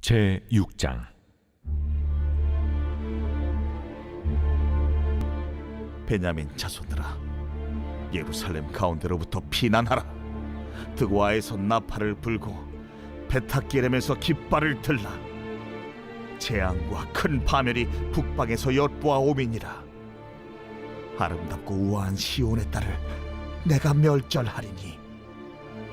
제 6장. 베냐민 자손들아 예루살렘 가운데로부터 피난하라. 드고아에서 나팔을 불고 베타기렘에서 깃발을 들라. 재앙과 큰 파멸이 북방에서 엿보아 오미니라. 아름답고 우아한 시온의 딸을 내가 멸절하리니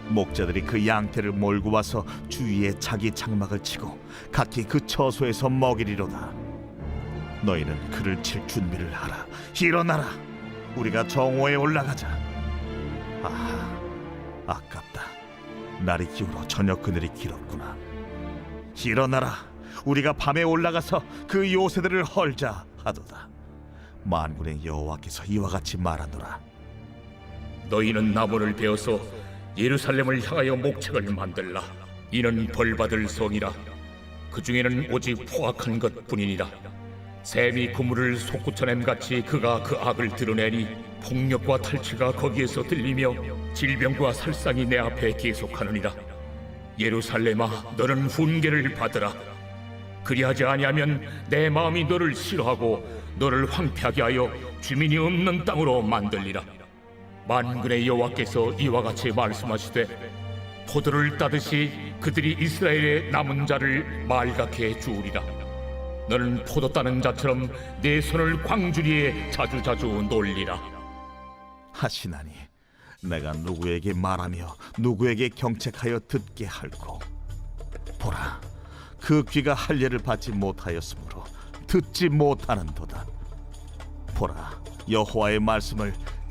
목자들이 그 양태를 몰고 와서 주위에 자기 장막을 치고 각기 그 처소에서 먹이리로다 너희는 그를 칠 준비를 하라. 일어나라. 우리가 정오에 올라가자. 아, 아깝다. 날이 기울어 저녁 그늘이 길었구나. 일어나라. 우리가 밤에 올라가서 그 요새들을 헐자 하도다. 만군의 여호와께서 이와 같이 말하노라. 너희는 나무를 베어서 예루살렘을 향하여 목책을 만들라. 이는 벌받을 성이라. 그 중에는 오직 포악한 것뿐이니라. 샘이 그물을 솟구쳐냄 같이 그가 그 악을 드러내니 폭력과 탈취가 거기에서 들리며 질병과 살상이 내 앞에 계속하느니라. 예루살렘아, 너는 훈계를 받으라. 그리하지 아니하면 내 마음이 너를 싫어하고 너를 황폐하게 하여 주민이 없는 땅으로 만들리라. 만군의 여호와께서 이와 같이 말씀하시되 포도를 따듯이 그들이 이스라엘의 남은 자를 말갛게 주우리라. 너는 포도 따는 자처럼 내 손을 광주리에 자주자주 놀리라. 하시나니 내가 누구에게 말하며 누구에게 경책하여 듣게 할고 보라 그 귀가 할례를 받지 못하였으므로 듣지 못하는도다 보라 여호와의 말씀을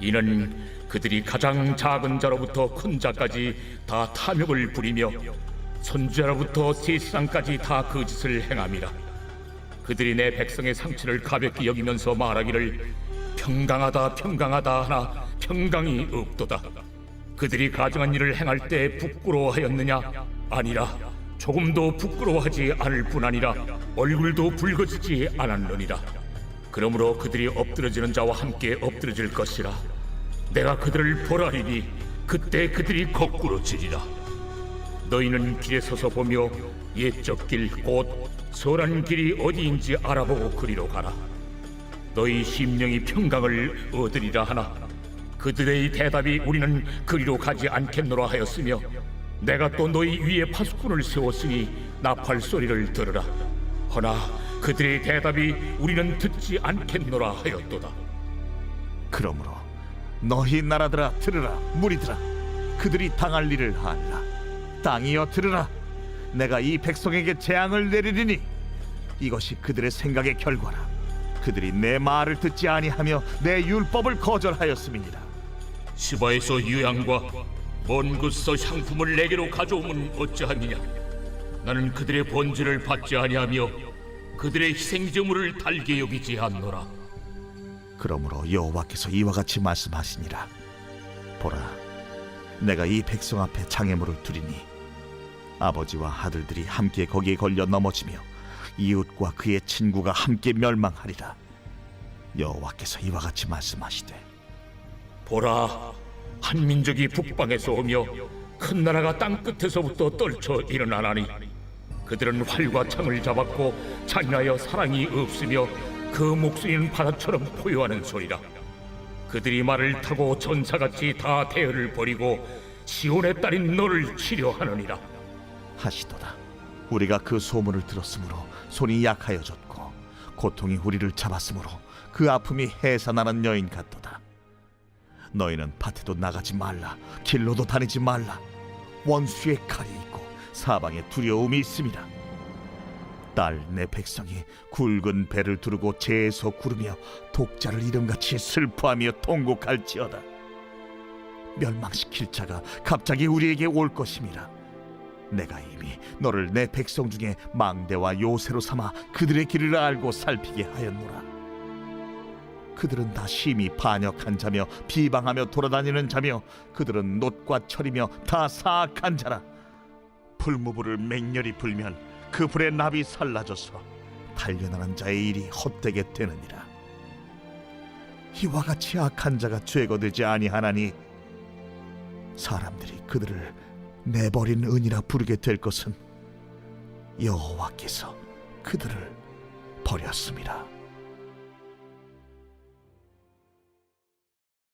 이는 그들이 가장 작은 자로부터 큰 자까지 다 탐욕을 부리며 선지자로부터 세상까지 다 거짓을 행함이라. 그들이 내 백성의 상처를 가볍게 여기면서 말하기를 평강하다 평강하다 하나 평강이 없도다. 그들이 가증한 일을 행할 때 부끄러워하였느냐? 아니라 조금도 부끄러워하지 않을 뿐 아니라 얼굴도 붉어지지 않았느니라. 그러므로 그들이 엎드러지는 자와 함께 엎드러질 것이라. 내가 그들을 보라리니 그때 그들이 거꾸로 지리라. 너희는 길에 서서 보며 옛적 길곧 선한 길이 어디인지 알아보고 그리로 가라. 너희 심령이 평강을 얻으리라 하나 그들의 대답이 우리는 그리로 가지 않겠노라 하였으며 내가 또 너희 위에 파수꾼을 세웠으니 나팔 소리를 들으라. 허나 그들의 대답이 우리는 듣지 않겠노라 하였도다. 그러므로 너희 나라들아 들으라 무리들아. 그들이 당할 일을 하리라. 땅이여 들으라. 내가 이 백성에게 재앙을 내리리니 이것이 그들의 생각의 결과라. 그들이 내 말을 듣지 아니하며 내 율법을 거절하였음이니라. 시바에서 유향과 먼 곳에서 향품을 내게로 가져오면 어찌하느냐? 나는 그들의 번제를 받지 아니하며 그들의 희생제물을 달게 여기지 않노라. 그러므로 여호와께서 이와 같이 말씀하시니라. 보라 내가 이 백성 앞에 장애물을 두리니 아버지와 아들들이 함께 거기에 걸려 넘어지며 이웃과 그의 친구가 함께 멸망하리라. 여호와께서 이와 같이 말씀하시되 보라 한 민족이 북방에서 오며 큰 나라가 땅 끝에서부터 떨쳐 일어나나니 그들은 활과 창을 잡았고 잔인하여 사랑이 없으며 그 목소리는 바다처럼 포효하는 소리라. 그들이 말을 타고 전사같이 다 대열을 버리고 시온의 딸인 너를 치려하느니라. 하시도다. 우리가 그 소문을 들었으므로 손이 약하여졌고 고통이 우리를 잡았으므로 그 아픔이 해산하는 여인 같도다. 너희는 밭에도 나가지 말라. 길로도 다니지 말라. 원수의 칼이 있고 사방에 두려움이 있습니다 딸 내 백성이 굵은 배를 두르고 재에서 구르며 독자를 이름같이 슬퍼하며 통곡할지어다 멸망시킬 자가 갑자기 우리에게 올 것임이라 내가 이미 너를 내 백성 중에 망대와 요새로 삼아 그들의 길을 알고 살피게 하였노라. 그들은 다 심히 반역한 자며 비방하며 돌아다니는 자며 그들은 놋과 철이며 다 사악한 자라. 풀무불을 맹렬히 불면 그 불의 납이 살라져서 단련하는 자의 일이 헛되게 되느니라. 이와 같이 악한 자가 죄거되지 아니하나니 사람들이 그들을 내버린 은이라 부르게 될 것은 여호와께서 그들을 버렸습니다.